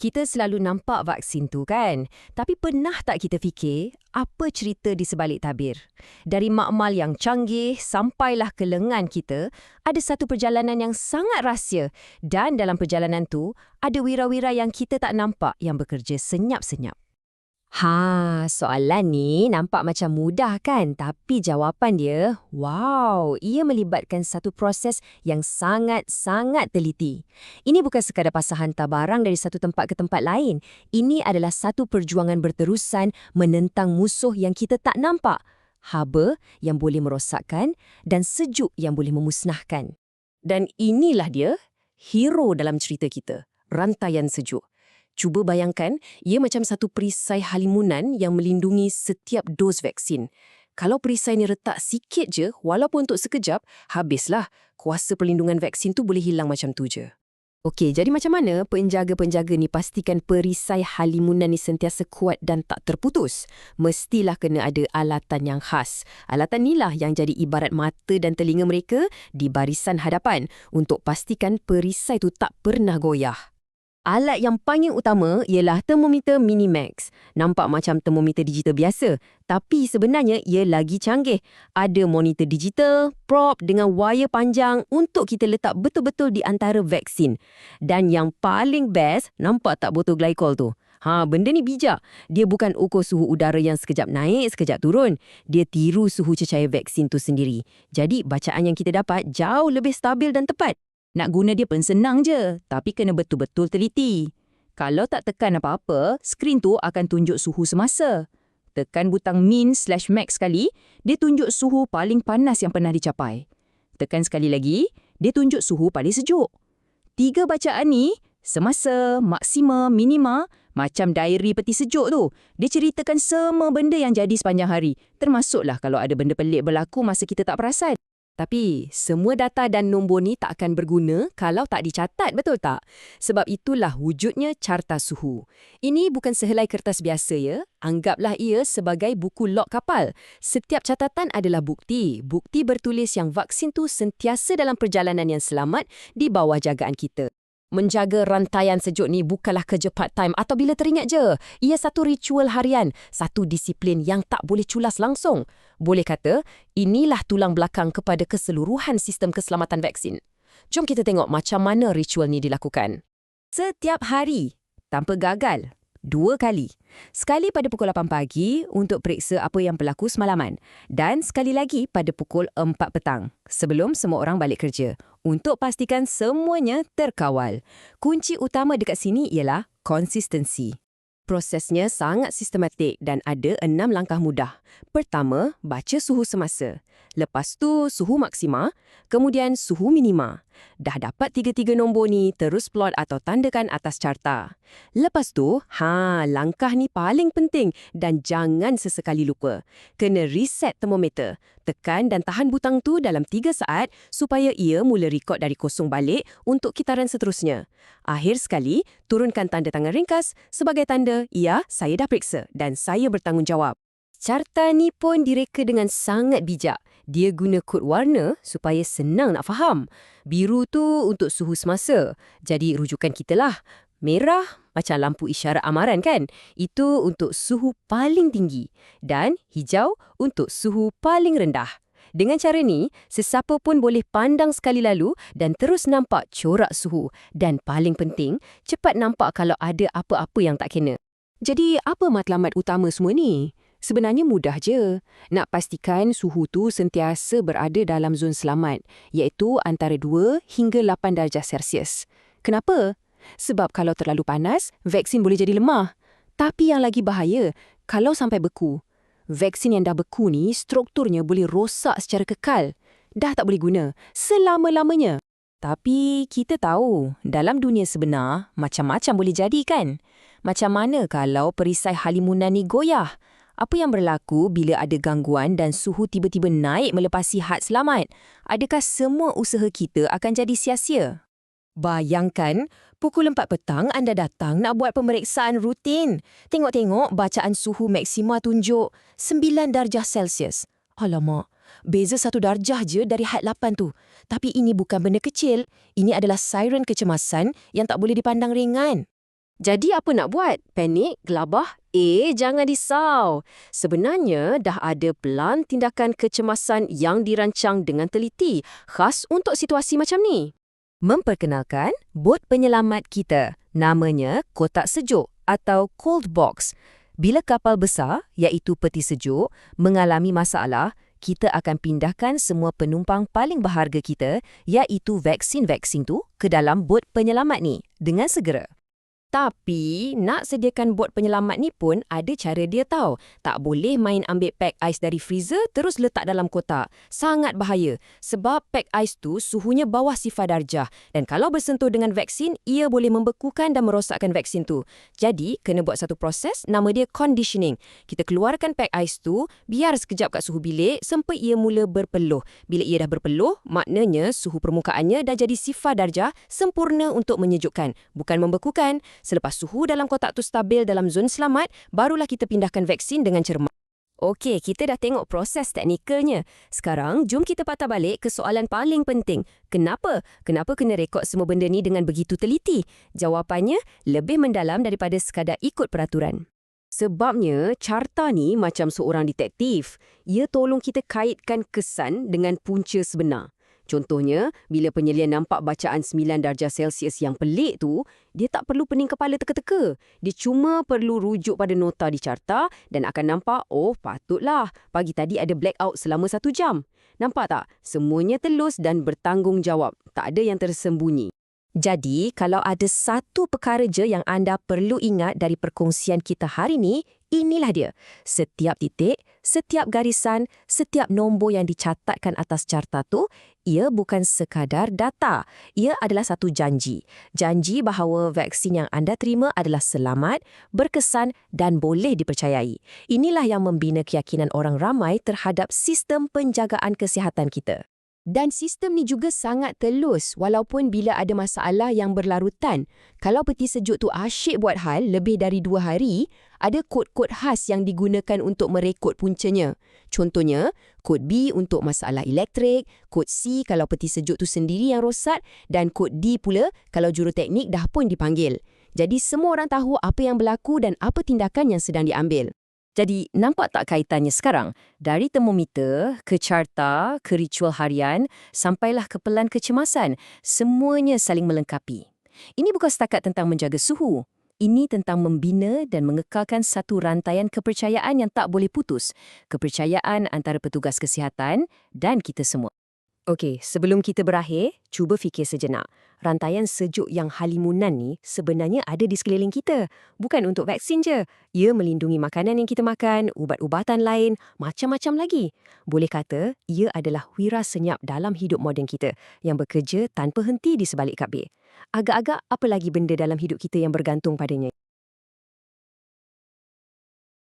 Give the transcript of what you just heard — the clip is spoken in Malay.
Kita selalu nampak vaksin tu kan? Tapi pernah tak kita fikir apa cerita di sebalik tabir? Dari makmal yang canggih sampailah ke lengan kita, ada satu perjalanan yang sangat rahsia dan dalam perjalanan tu ada wira-wira yang kita tak nampak yang bekerja senyap-senyap. Ha, soalan ni nampak macam mudah kan? Tapi jawapan dia, wow, ia melibatkan satu proses yang sangat-sangat teliti. Ini bukan sekadar pasal hantar barang dari satu tempat ke tempat lain. Ini adalah satu perjuangan berterusan menentang musuh yang kita tak nampak. Haba yang boleh merosakkan dan sejuk yang boleh memusnahkan. Dan inilah dia, hero dalam cerita kita, rantaian sejuk. Cuba bayangkan, ia macam satu perisai halimunan yang melindungi setiap dos vaksin. Kalau perisai ni retak sikit je, walaupun untuk sekejap, habislah. Kuasa perlindungan vaksin tu boleh hilang macam tu je. Okey, jadi macam mana penjaga-penjaga ni pastikan perisai halimunan ni sentiasa kuat dan tak terputus? Mestilah kena ada alatan yang khas. Alatan inilah yang jadi ibarat mata dan telinga mereka di barisan hadapan untuk pastikan perisai tu tak pernah goyah. Alat yang paling utama ialah termometer Minimax. Nampak macam termometer digital biasa, tapi sebenarnya ia lagi canggih. Ada monitor digital, prop dengan wire panjang untuk kita letak betul-betul di antara vaksin. Dan yang paling best, nampak tak botol glycol tu? Ha, benda ni bijak. Dia bukan ukur suhu udara yang sekejap naik, sekejap turun. Dia tiru suhu cecair vaksin tu sendiri. Jadi, bacaan yang kita dapat jauh lebih stabil dan tepat. Nak guna dia pun senang je, tapi kena betul-betul teliti. Kalau tak tekan apa-apa, skrin tu akan tunjuk suhu semasa. Tekan butang min slash max sekali, dia tunjuk suhu paling panas yang pernah dicapai. Tekan sekali lagi, dia tunjuk suhu paling sejuk. Tiga bacaan ni, semasa, maksima, minima, macam diary peti sejuk tu. Dia ceritakan semua benda yang jadi sepanjang hari. Termasuklah kalau ada benda pelik berlaku masa kita tak perasan. Tapi semua data dan nombor ni tak akan berguna kalau tak dicatat, betul tak? Sebab itulah wujudnya carta suhu. Ini bukan sehelai kertas biasa ya. Anggaplah ia sebagai buku log kapal. Setiap catatan adalah bukti. Bukti bertulis yang vaksin tu sentiasa dalam perjalanan yang selamat di bawah jagaan kita. Menjaga rantaian sejuk ni bukanlah kerja part-time atau bila teringat je. Ia satu ritual harian, satu disiplin yang tak boleh culas langsung. Boleh kata, inilah tulang belakang kepada keseluruhan sistem keselamatan vaksin. Jom kita tengok macam mana ritual ni dilakukan. Setiap hari, tanpa gagal, dua kali. Sekali pada pukul 8 pagi untuk periksa apa yang berlaku semalaman dan sekali lagi pada pukul 4 petang sebelum semua orang balik kerja untuk pastikan semuanya terkawal. Kunci utama dekat sini ialah konsistensi. Prosesnya sangat sistematik dan ada enam langkah mudah. Pertama, baca suhu semasa. Lepas tu, suhu maksima. Kemudian, suhu minima. Dah dapat tiga-tiga nombor ni, terus plot atau tandakan atas carta. Lepas tu, ha, langkah ni paling penting dan jangan sesekali lupa. Kena reset termometer. Tekan dan tahan butang tu dalam tiga saat supaya ia mula rekod dari kosong balik untuk kitaran seterusnya. Akhir sekali, turunkan tanda tangan ringkas sebagai tanda, ya, saya dah periksa dan saya bertanggungjawab. Carta ni pun direka dengan sangat bijak. Dia guna kod warna supaya senang nak faham. Biru tu untuk suhu semasa. Jadi rujukan kita lah. Merah macam lampu isyarat amaran kan? Itu untuk suhu paling tinggi. Dan hijau untuk suhu paling rendah. Dengan cara ni, sesiapa pun boleh pandang sekali lalu dan terus nampak corak suhu. Dan paling penting, cepat nampak kalau ada apa-apa yang tak kena. Jadi, apa matlamat utama semua ni? Sebenarnya mudah je. Nak pastikan suhu tu sentiasa berada dalam zon selamat, iaitu antara 2 hingga 8 darjah Celsius. Kenapa? Sebab kalau terlalu panas, vaksin boleh jadi lemah. Tapi yang lagi bahaya, kalau sampai beku. Vaksin yang dah beku ni, strukturnya boleh rosak secara kekal. Dah tak boleh guna, selama-lamanya. Tapi kita tahu, dalam dunia sebenar, macam-macam boleh jadi kan? Macam mana kalau perisai halimunan ni goyah? Apa yang berlaku bila ada gangguan dan suhu tiba-tiba naik melepasi had selamat? Adakah semua usaha kita akan jadi sia-sia? Bayangkan, pukul 4 petang anda datang nak buat pemeriksaan rutin. Tengok-tengok bacaan suhu maksima tunjuk 9 darjah Celsius. Alamak, beza satu darjah je dari had 8 tu. Tapi ini bukan benda kecil. Ini adalah siren kecemasan yang tak boleh dipandang ringan. Jadi apa nak buat? Panik? Gelabah? Eh, jangan risau. Sebenarnya dah ada pelan tindakan kecemasan yang dirancang dengan teliti khas untuk situasi macam ni. Memperkenalkan bot penyelamat kita. Namanya kotak sejuk atau cold box. Bila kapal besar, iaitu peti sejuk, mengalami masalah, kita akan pindahkan semua penumpang paling berharga kita, iaitu vaksin-vaksin tu, ke dalam bot penyelamat ni dengan segera. Tapi, nak sediakan bot penyelamat ni pun ada cara dia tahu. Tak boleh main ambil pack ais dari freezer terus letak dalam kotak. Sangat bahaya. Sebab pack ais tu suhunya bawah sifar darjah. Dan kalau bersentuh dengan vaksin, ia boleh membekukan dan merosakkan vaksin tu. Jadi, kena buat satu proses, nama dia conditioning. Kita keluarkan pack ais tu, biar sekejap kat suhu bilik sampai ia mula berpeluh. Bila ia dah berpeluh, maknanya suhu permukaannya dah jadi sifar darjah sempurna untuk menyejukkan. Bukan membekukan. Selepas suhu dalam kotak tu stabil dalam zon selamat, barulah kita pindahkan vaksin dengan cermat. Okey, kita dah tengok proses teknikalnya. Sekarang, jom kita patah balik ke soalan paling penting. Kenapa? Kenapa kena rekod semua benda ni dengan begitu teliti? Jawapannya lebih mendalam daripada sekadar ikut peraturan. Sebabnya, carta ni macam seorang detektif. Ia tolong kita kaitkan kesan dengan punca sebenar. Contohnya, bila penyelian nampak bacaan 9 darjah Celsius yang pelik tu, dia tak perlu pening kepala teka-teka. Dia cuma perlu rujuk pada nota di carta dan akan nampak, oh patutlah, pagi tadi ada blackout selama satu jam. Nampak tak? Semuanya telus dan bertanggungjawab. Tak ada yang tersembunyi. Jadi, kalau ada satu perkara je yang anda perlu ingat dari perkongsian kita hari ini, inilah dia. Setiap titik, setiap garisan, setiap nombor yang dicatatkan atas carta tu, ia bukan sekadar data. Ia adalah satu janji. Janji bahawa vaksin yang anda terima adalah selamat, berkesan dan boleh dipercayai. Inilah yang membina keyakinan orang ramai terhadap sistem penjagaan kesihatan kita. Dan sistem ni juga sangat telus walaupun bila ada masalah yang berlarutan. Kalau peti sejuk tu asyik buat hal lebih dari dua hari, ada kod-kod khas yang digunakan untuk merekod puncanya. Contohnya, kod B untuk masalah elektrik, kod C kalau peti sejuk tu sendiri yang rosak dan kod D pula kalau juruteknik dah pun dipanggil. Jadi semua orang tahu apa yang berlaku dan apa tindakan yang sedang diambil. Jadi, nampak tak kaitannya sekarang? Dari termometer, ke carta, ke ritual harian, sampailah ke pelan kecemasan. Semuanya saling melengkapi. Ini bukan setakat tentang menjaga suhu. Ini tentang membina dan mengekalkan satu rantaian kepercayaan yang tak boleh putus. Kepercayaan antara petugas kesihatan dan kita semua. Okey, sebelum kita berakhir, cuba fikir sejenak. Rantaian sejuk yang halimunan ni sebenarnya ada di sekeliling kita. Bukan untuk vaksin je. Ia melindungi makanan yang kita makan, ubat-ubatan lain, macam-macam lagi. Boleh kata, ia adalah wira senyap dalam hidup moden kita yang bekerja tanpa henti di sebalik kabir. Agak-agak apa lagi benda dalam hidup kita yang bergantung padanya?